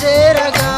చేరగా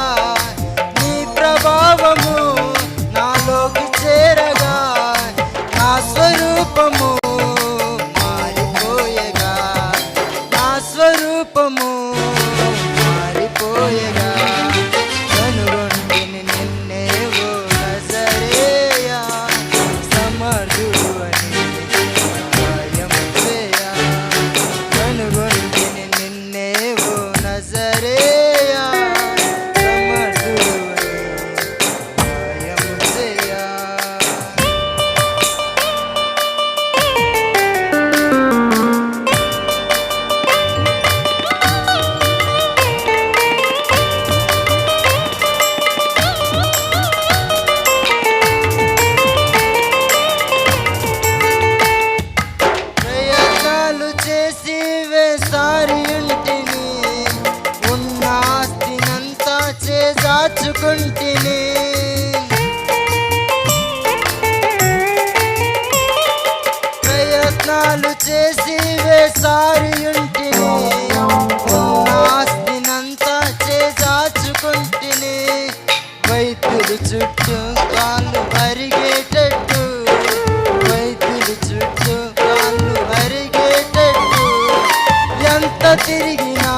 ఉంటిని ప్రయత్నాలు చేసి వేసారి ఉంటిని. ఆస్తినంతా చేజాచుకుంటిని వైద్యుడి చుట్టూ కాళ్ళు పరిగేటట్టు వైద్యుడి చుట్టూ కాళ్ళు పరిగేటట్టు ఎంత తిరిగినా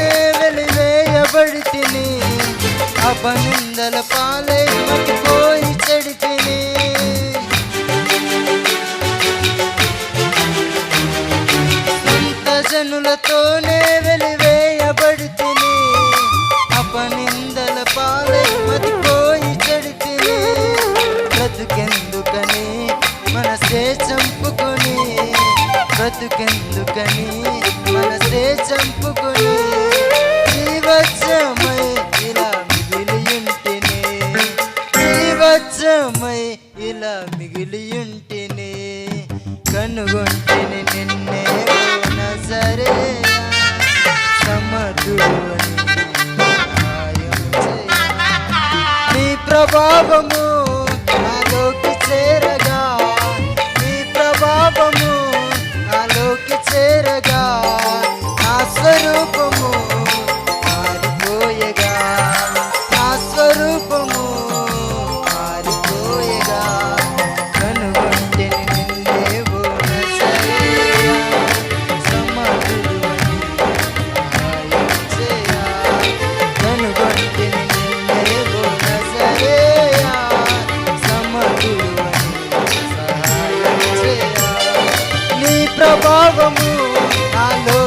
జనులతోనే వెలివేయబడి తిని అపనిందల పాలే మతిపోయి చెడి తిని సొంత జనులతోనే వెలివేయబడి తిని అపనిందల పాలే మతిపోయి చెడి తిని బ్రతుకెందుకని మనసే చంపుకొని. బ్రతుకెందుకని మనసే చంపుకొని. మిగిలియుంటిని కనుగొంటిని నిన్నే ఓ నజరేయా సమర్థుడు నీ ప్రభావము ప్రభావము. నాలో